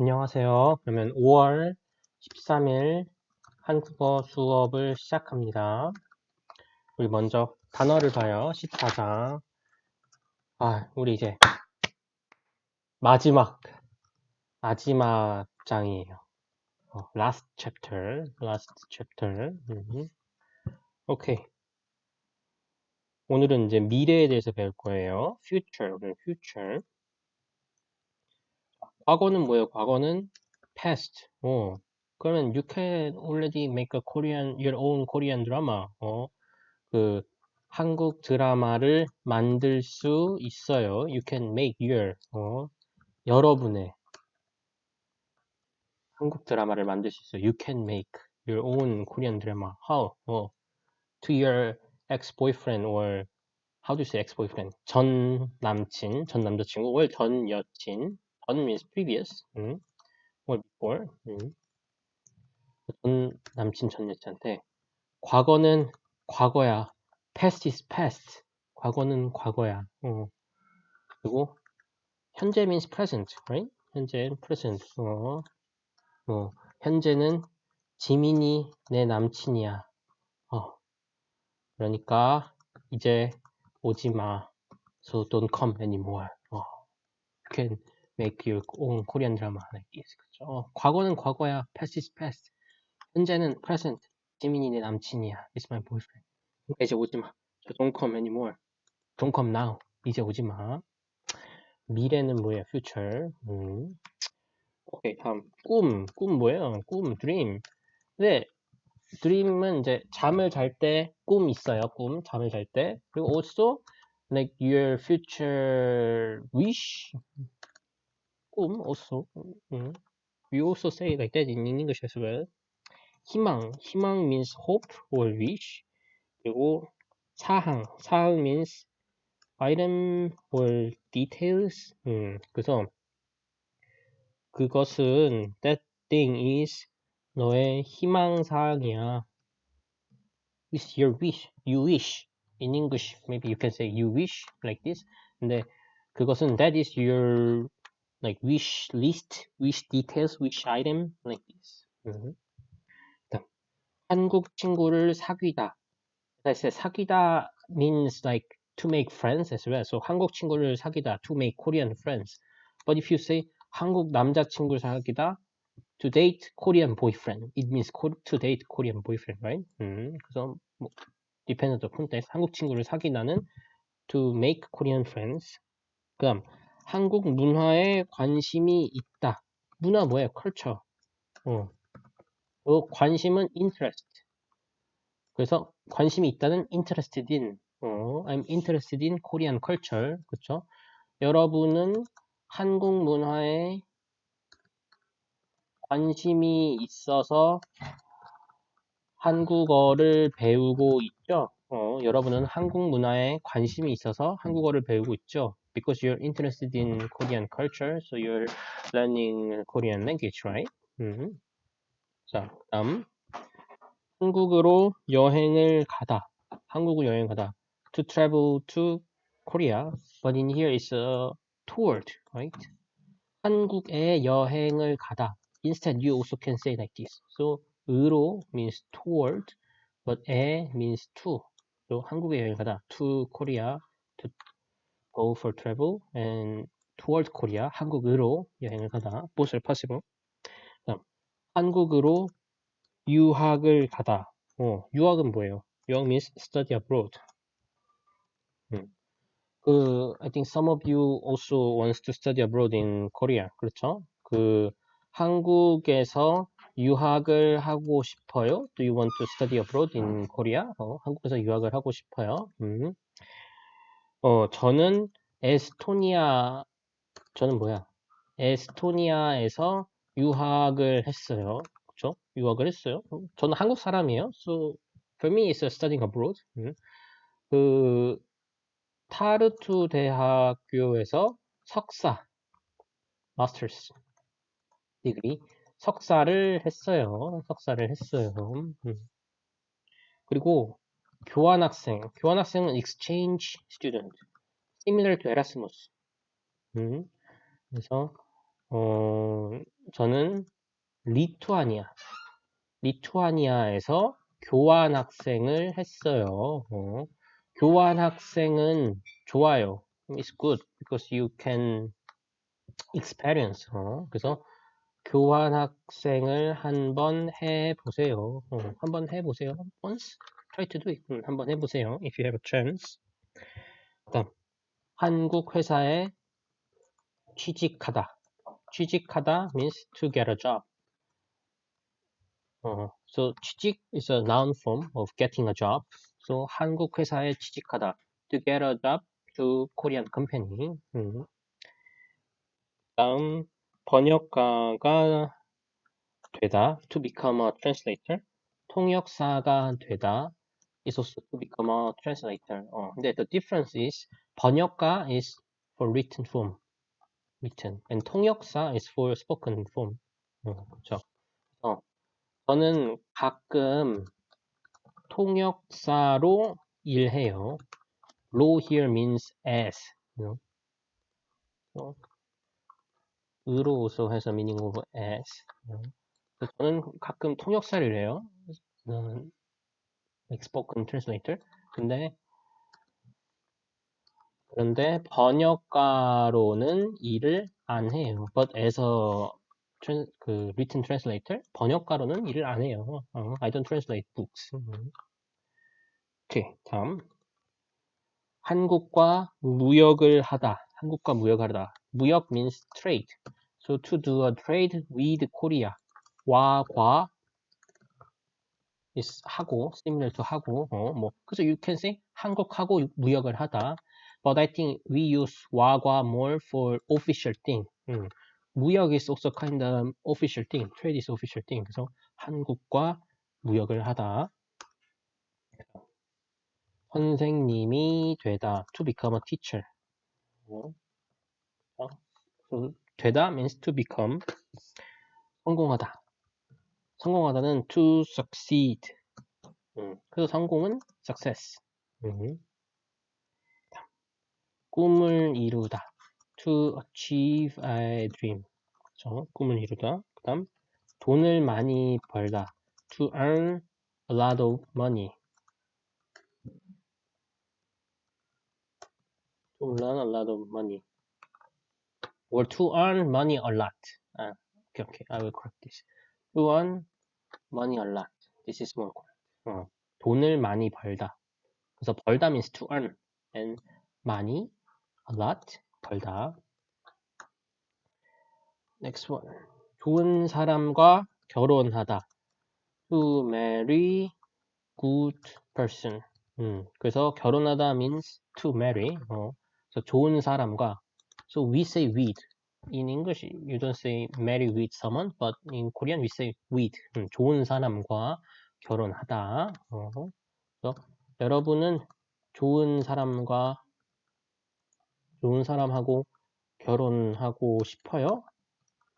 안녕하세요. 그러면 5월 13일 한국어 수업을 시작합니다. 우리 먼저 단어를 봐요. 14장. 아, 우리 이제 마지막, 마지막 장이에요. 어, last chapter, last chapter. 음. 오케이. 오늘은 이제 미래에 대해서 배울 거예요. future, future. 과거는 뭐예요? 과거는 past. 어. 그러면 you can already make a Korean, your own Korean drama. 어. 그 한국 드라마를 만들 수 있어요. You can make your, 어. 여러분의 한국 드라마를 만들 수 있어요. You can make your own Korean drama. How? 어. To your ex-boyfriend or how do you say ex-boyfriend? 전 남친, 전 남자친구, or 전 여친. 전 means previous, 음, or before. 음. 전 남친, 전 여친한테 과거는 과거야. past is past. 과거는 과거야. 어. 그리고 현재 means present, right? 현재 present. 어. 어. 현재는 지민이 내 남친이야. 어. 그러니까 이제 오지 마. So don't come anymore. 어. You can make your own Korean drama like this. 그죠? 어, 과거는 과거야. past is past. 현재는 present. 지민이 내 남친이야. It's my boyfriend. 그러니까 이제 오지 마. Don't come anymore. Don't come now. 이제 오지 마. 미래는 뭐예요? future. 음. 오케이, 다음. 꿈. 꿈 뭐예요? 꿈, dream. 네. dream은 이제 잠을 잘 때 꿈 있어요. 꿈. 잠을 잘 때. 그리고 also like your future wish. 꿈 also. 음. We also say like that in English as well. 희망. 희망 means hope or wish. 그리고 사항. 사항 means item or details. 음. 그래서 그것은 that thing is 너의 희망 사항이야. It's your wish. You wish. In English, maybe you can say you wish like this. 근데 그것은 that is your like wish list, wish details, wish item like this. 음. 그다음, 한국 친구를 사귀다. I said 사귀다 means like to make friends as well. So 한국 친구를 사귀다 to make Korean friends. But if you say 한국 남자친구를 사귀다 to date Korean boyfriend. It means to date Korean boyfriend, right? 음, 그래서 뭐, depends on the context. 한국 친구를 사귀다는 to make Korean friends. 그다음 한국 문화에 관심이 있다. 문화 뭐예요? culture. 어. 그 관심은 interest. 그래서 관심이 있다는 interested in. 어, I'm interested in Korean culture. 그렇죠? 여러분은 한국 문화에 관심이 있어서 한국어를 배우고 있죠. 어, 여러분은 한국 문화에 관심이 있어서 한국어를 배우고 있죠. Because you're interested in Korean culture, so you're learning Korean language, right? 음. 자, 다음 한국으로 여행을 가다. 한국으로 여행 가다. To travel to Korea, but in here is a toward, right? 한국에 여행을 가다. Instead, you also can say like this. So, 으로 means toward, but 에 means to. So, 한국에 여행 가다. To Korea, to go for travel, and toward Korea, 한국으로 여행을 가다. Both are possible. 다음, 한국으로 유학을 가다. 어, 유학은 뭐예요? 유학 means study abroad. 음. 그, I think some of you also wants to study abroad in Korea. 그렇죠? 그, 한국에서 유학을 하고 싶어요? Do you want to study abroad in Korea? 어, 한국에서 유학을 하고 싶어요. 음. 어, 저는 에스토니아, 저는 뭐야? 에스토니아에서 유학을 했어요. 그렇죠? 유학을 했어요. 저는 한국 사람이에요. So, for me, it's studying abroad. 음. 그, 타르투 대학교에서 석사, 마스터스 디그리 석사를 했어요. 석사를 했어요. 음. 그리고 교환학생, 교환학생은 exchange student, similar to Erasmus. 음. 그래서 어, 저는 리투아니아, 리투아니아에서 교환 학생을 했어요. 어, 교환 학생은 좋아요. It's good because you can experience. 어, 그래서 교환 학생을 한번 해보세요. 어, 한번 해보세요. Once, it. 음, 한번 해보세요. If you have a chance. 그다음 한국 회사에 취직하다. 취직하다 means to get a job. 어, so 취직 is a noun form of getting a job. So 한국 회사에 취직하다. To get a job to Korean company. 음. 다음 번역가가 되다. To become a translator. 통역사가 되다. Also to become a translator. 어, 근데 the difference is 번역가 is for written form. written. and 통역사 is for spoken form. 어, 그렇죠. 어, 저는 가끔 통역사로 일해요. law here means as. You know? 어, 으로 also has a meaning of as. 어, 그래서 저는 가끔 통역사를 해요. 저는 spoken translator. 근데 그런데 번역가로는 일을 안 해요. But as a tran- 그 written translator, 번역가로는 일을 안 해요. 어, I don't translate books. 음. 오케이, 다음. 한국과 무역을 하다. 한국과 무역을 하다. 무역 means trade. So to do a trade with Korea. 와, 과 하고, similar to 하고, 어, 뭐. 그래서 you can say 한국하고 무역을 하다. But I think we use 와과 more for official thing. 음. 무역 is also kind of official thing. Trade is official thing. 그래서 한국과 무역을 하다. 선생님이 되다. To become a teacher. 어, 어, 그 되다 means to become. 성공하다. 성공하다는 to succeed. 음, 그래서 성공은 success. 음. 꿈을 이루다. To achieve a dream. 그렇죠? 꿈을 이루다. 그 다음 돈을 많이 벌다. To earn a lot of money. To earn a lot of money. Or to earn money a lot. 아, okay, okay. I will correct this. Earn money a lot. This is more correct. 어, 돈을 많이 벌다. 그래서 벌다 means to earn. And money, a lot, 벌다. Next one. 좋은 사람과 결혼하다. To marry good person. 음, 그래서 결혼하다 means to marry. 어, 그래서 좋은 사람과. So we say with. In English, you don't say marry with someone, but in Korean we say with. 음, 좋은 사람과 결혼하다. 어, 그래서 여러분은 좋은 사람과 좋은 사람하고 결혼하고 싶어요?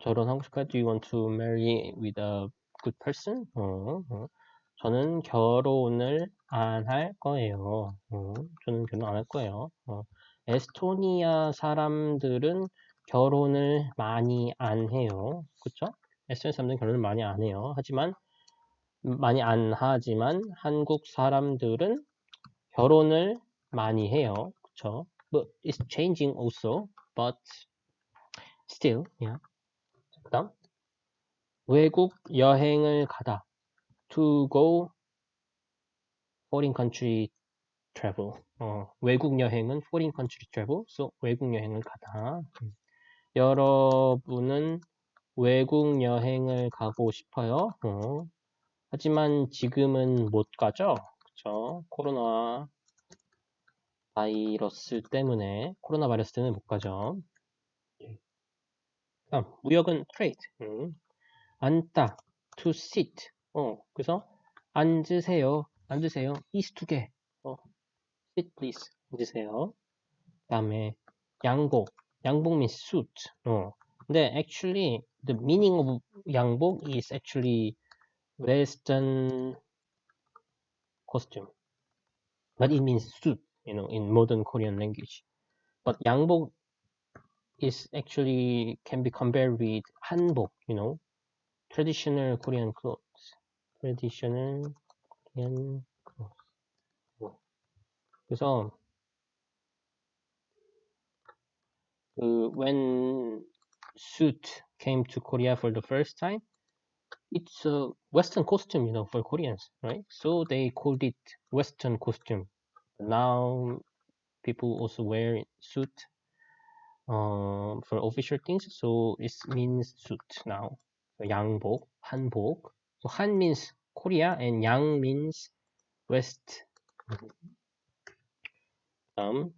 결혼하고 싶어요? Do you want to marry with a good person? 어, 어. 저는 결혼을 안 할 거예요. 어, 저는 결혼 안 할 거예요. 어. 에스토니아 사람들은 결혼을 많이 안 해요. 그쵸? 에스토니아 사람들은 결혼을 많이 안 해요. 하지만 많이 안 하지만 한국 사람들은 결혼을 많이 해요. 그쵸? But it's changing also. But still, yeah. 그다음 외국 여행을 가다. To go foreign country travel. 어, 외국 여행은 foreign country travel. So 외국 여행을 가다. 음. 여러분은 외국 여행을 가고 싶어요. 어, 하지만 지금은 못 가죠. 그쵸? 코로나 바이러스 때문에 코로나 바이러스 때문에 못 가죠. 다음 무역은 trade. 음. 앉다. to sit. 어, 그래서 앉으세요. 앉으세요. is to get. 어, sit please. 앉으세요. 다음에 양복. 양복 means suit. 어. 근데 actually the meaning of 양복 is actually western costume. But it means suit, you know, in modern Korean language. But 양복 is actually can be compared with hanbok, you know, traditional Korean clothes. traditional Korean clothes. 그래서 그 when suit came to Korea for the first time, it's a Western costume, you know, for Koreans, right? So they called it Western costume. Now people also wear suit um, for official things, so it means suit now. So 양복, 한복. So Han means Korea and 양 means West. 다음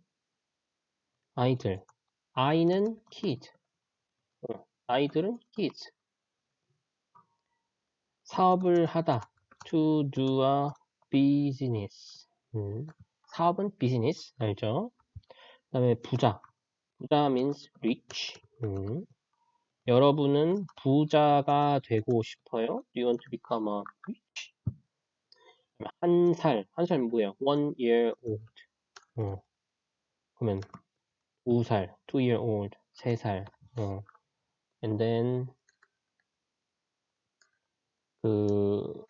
아이들. 아이는 kid. 어, 아이들은 kids. 사업을 하다. To do a business. 음, 사업은 business 알죠? 그 다음에 부자. 부자 means rich. 음. 여러분은 부자가 되고 싶어요? Do you want to become a rich? 한 살, 한 살 뭐예요? One year old. 어. 그러면 두 살, two year old, 세 살. 어. And then 그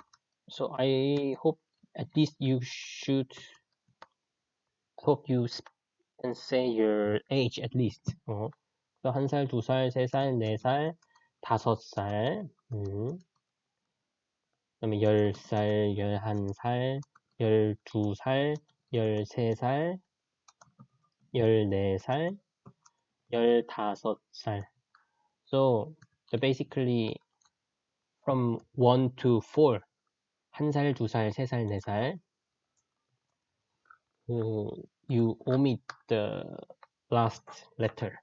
so I hope at least you should hope you can say your age at least. 어. 한 살, 두 살, 세 살, 네 살, 다섯 살, 음. 그다음에 열 살, 열한 살, 열두 살, 열세 살, 열네 살, 열다섯 살. So, so basically from 1 to 4 한 살, 두 살, 세 살, 네살 uh, you omit the last letter.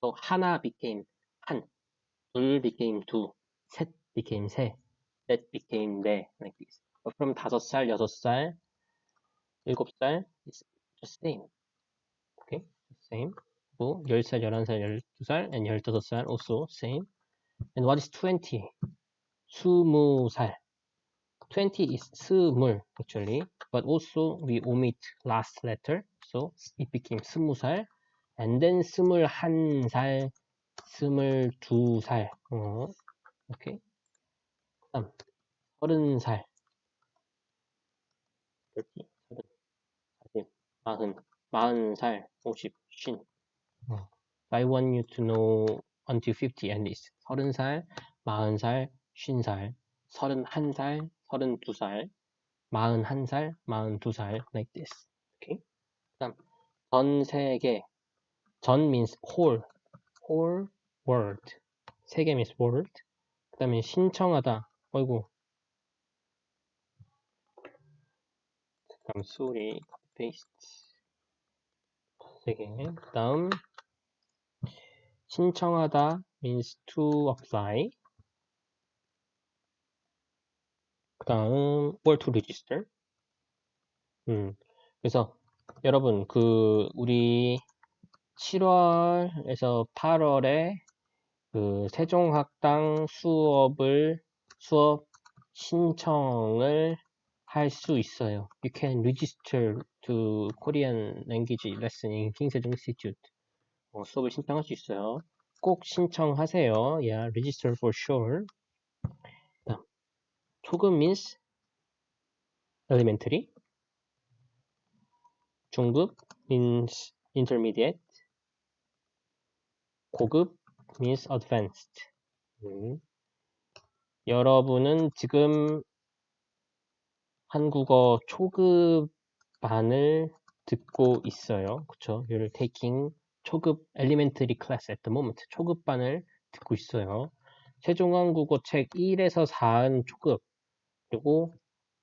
So 하나 became 한, 둘 became 두, 셋 became 세, 넷 became 네, like this. From 다섯 살, 여섯 살, 일곱 살, it's just same. Okay, same. 뭐, 열 살, 열한 살, 열두 살, and 열다섯 살 also same. And what is 20? 스무 살. 20 is 스물 actually, but also we omit last letter, so it became 스무 살. and then 스물한 살, 스물두 살, 어, 오케이. 그다음 서른 살, 서른, 사십, 마흔, 마흔 살, 오십, 쉰. 어. I want you to know until 50 at least. 서른 살, 마흔 살, 쉰 살, 서른 한 살, 서른 두 살, 마흔 한 살, 마흔 두 살, like this. 오케이. 그다음 전 세계 전 means whole, whole world. 세계 means world. 그 다음에 신청하다. 어이구. 잠깐 소리 페이스트. 세계. 그 다음 신청하다 means to apply. 그 다음 or to register. 음. 그래서 여러분 그 우리 7월에서 8월에 그 세종학당 수업을 수업 신청을 할 수 있어요. You can register to Korean language lesson in 킹세종 Institute. 어, 수업을 신청할 수 있어요. 꼭 신청하세요. Yeah, register for sure. 다음, 초급 means elementary. 중급 means intermediate. 고급 means advanced. 음. 여러분은 지금 한국어 초급반을 듣고 있어요. 그쵸? You're taking 초급 elementary class at the moment. 초급반을 듣고 있어요. 세종한국어 책 1에서 4은 초급, 그리고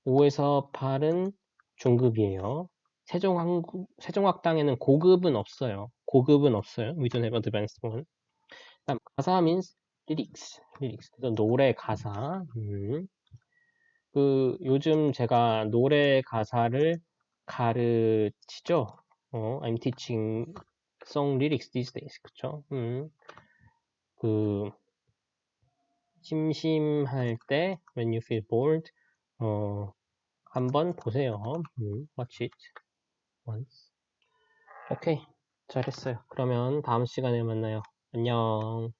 5에서 8은 중급이에요. 세종한국, 세종학당에는 고급은 없어요. 고급은 없어요. We don't have advanced one. 다음 가사 means lyrics. lyrics. 노래 가사. 음. 그 요즘 제가 노래 가사를 가르치죠. 어, I'm teaching song lyrics these days. 그쵸? 음. 그 심심할 때 when you feel bored 어, 한번 보세요. 음, watch it once. 오케이. 잘했어요. 그러면 다음 시간에 만나요. 안녕.